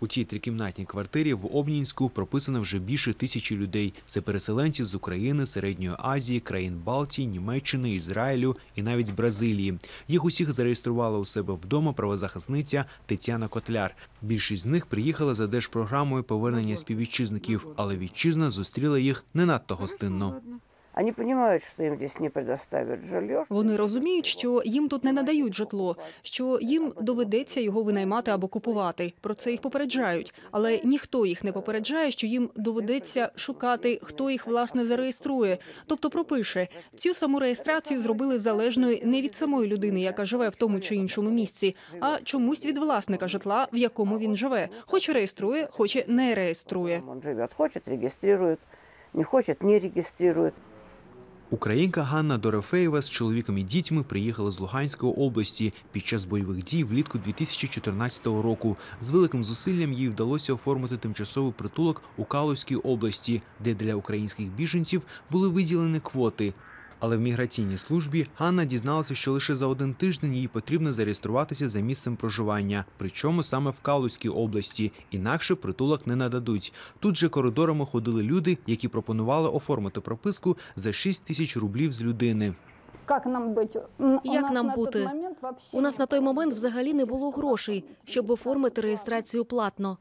У цій трикімнатній квартирі в Обнінську прописано вже більше тисячі людей. Це переселенці з України, Середньої Азії, країн Балтії, Німеччини, Ізраїлю і навіть Бразилії. Їх усіх зареєструвала у себе вдома правозахисниця Тетяна Котляр. Більшість з них приїхала за держпрограмою повернення співвітчизників, але вітчизна зустріла їх не надто гостинно. Они понимают, что им здесь не предоставят жилье. Вони розуміють, що їм тут не надають житло, що їм доведеться його винаймати або купувати. Про це їх попереджають, але ніхто їх не попереджає, що їм доведеться шукати, хто їх власне зареєструє. Тобто пропише цю саму реєстрацію зробили залежною не від самої людини, яка живе в тому чи іншому місці, а чомусь від власника житла, в якому він живе. Хоч реєструє, хоч не реєструє. Он живет, хочет, регистрирует, не хочет, не регистрирует. Українка Ганна Дорофеєва з чоловіком і дітьми приїхала з Луганської області під час бойових дій влітку 2014 року. З великим зусиллям їй вдалося оформити тимчасовий притулок у Калузькій області, де для українських біженців були виділені квоти. Але в міграційній службі Ганна дізналася, що лише за один тиждень їй потрібно зареєструватися за місцем проживання, причому саме в Калузькій області. Інакше притулок не нададуть. Тут же коридорами ходили люди, які пропонували оформити прописку за 6 тисяч рублів з людини. Как нам быть? Як нам бути? У нас на той момент взагалі не було грошей, щоб оформити реєстрацію платно.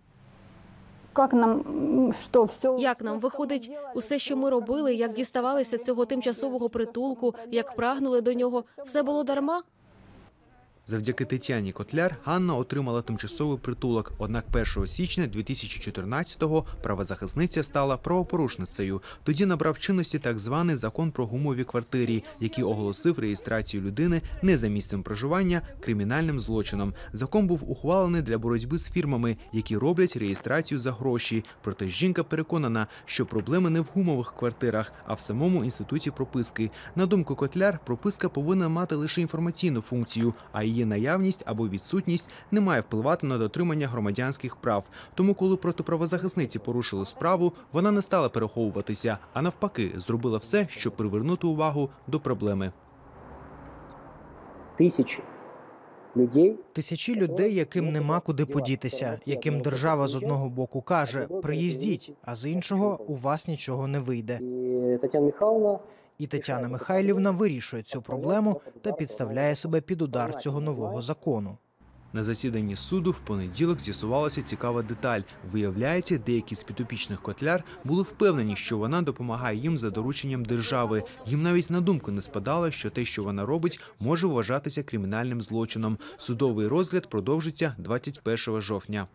Как нам, що, все? Як нам виходить, усе, що ми робили, як діставалися цього тимчасового притулку, як прагнули до нього, все було дарма? Завдяки Тетяні Котляр Ганна отримала тимчасовий притулок. Однак 1 січня 2014-го правозахисниця стала правопорушницею. Тоді набрав чинності так званий закон про гумові квартирі, який оголосив реєстрацію людини не за місцем проживання кримінальним злочином. Закон був ухвалений для боротьби з фірмами, які роблять реєстрацію за гроші. Проте жінка переконана, що проблеми не в гумових квартирах, а в самому інституті прописки. На думку Котляр, прописка повинна мати лише інформаційну функцію, а її наявність або відсутність не має впливати на дотримання громадянських прав. Тому, коли проти правозахисниці порушили справу, вона не стала переховуватися, а навпаки, зробила все, щоб привернути увагу до проблеми. тисячі людей Тисячі людей, яким нема куди подітися, яким держава з одного боку каже приїздіть, а з іншого у вас нічого не вийде. Тетяна Михайловна І Тетяна Михайлівна вирішує цю проблему та підставляє себе під удар цього нового закону. На засіданні суду в понеділок з'ясувалася цікава деталь. Виявляється, деякі з підопічних котляр були впевнені, що вона допомагає їм за дорученням держави. Їм навіть на думку не спадало, що те, що вона робить, може вважатися кримінальним злочином. Судовий розгляд продовжиться 21 жовтня.